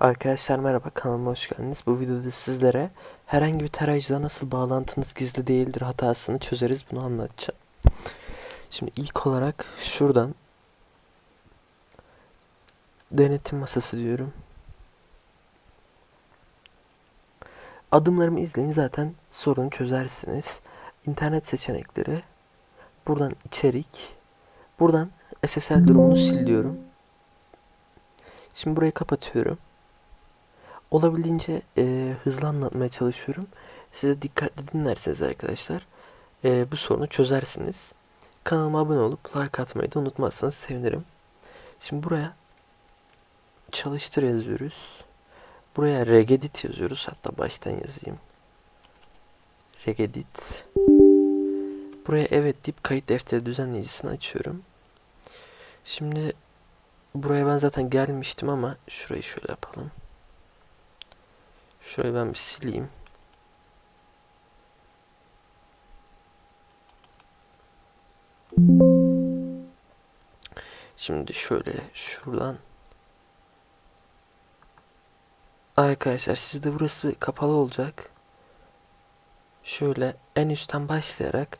Arkadaşlar merhaba kanalıma hoş geldiniz. Bu videoda sizlere herhangi bir tarayıcıda nasıl bağlantınız gizli değildir hatasını çözeriz bunu anlatacağım. Şimdi ilk olarak şuradan denetim masası diyorum. Adımlarımı izleyin zaten sorunu çözersiniz. İnternet seçenekleri. Buradan içerik. Buradan SSL durumunu sil diyorum. Şimdi burayı kapatıyorum olabildiğince e, hızlı anlatmaya çalışıyorum. Size dikkatli dinlerseniz arkadaşlar e, bu sorunu çözersiniz. Kanalıma abone olup like atmayı da unutmazsanız sevinirim. Şimdi buraya çalıştır yazıyoruz. Buraya regedit yazıyoruz. Hatta baştan yazayım. Regedit. Buraya evet deyip kayıt defteri düzenleyicisini açıyorum. Şimdi buraya ben zaten gelmiştim ama şurayı şöyle yapalım. Şurayı ben bir sileyim. Şimdi şöyle şuradan Arkadaşlar sizde burası kapalı olacak. Şöyle en üstten başlayarak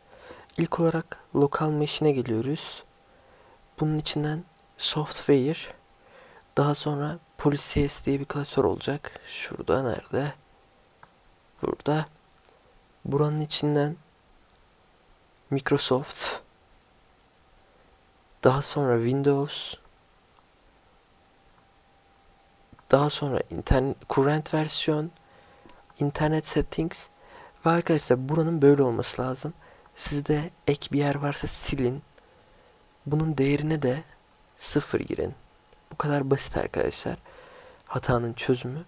ilk olarak lokal machine'e geliyoruz. Bunun içinden software daha sonra Policies diye bir klasör olacak. Şurada nerede? Burada. Buranın içinden Microsoft. Daha sonra Windows. Daha sonra internet current versiyon, internet settings ve arkadaşlar buranın böyle olması lazım. Sizde ek bir yer varsa silin. Bunun değerine de sıfır girin. Bu kadar basit arkadaşlar. Hatanın çözümü.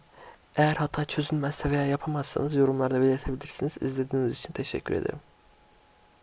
Eğer hata çözülmezse veya yapamazsanız yorumlarda belirtebilirsiniz. İzlediğiniz için teşekkür ederim.